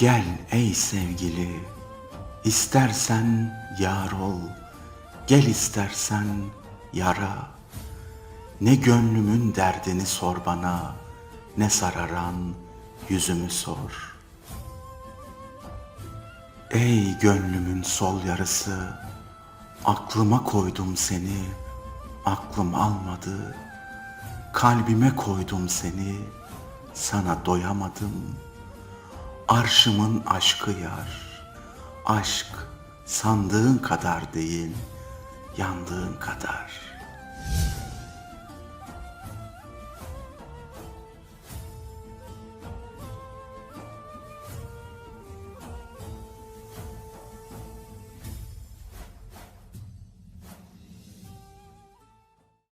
Gel ey sevgili, istersen yar ol, gel istersen yara. Ne gönlümün derdini sor bana, ne sararan yüzümü sor. Ey gönlümün sol yarısı, aklıma koydum seni, aklım almadı. Kalbime koydum seni, sana doyamadım. Arşımın aşkı yar, aşk sandığın kadar değil, yandığın kadar.''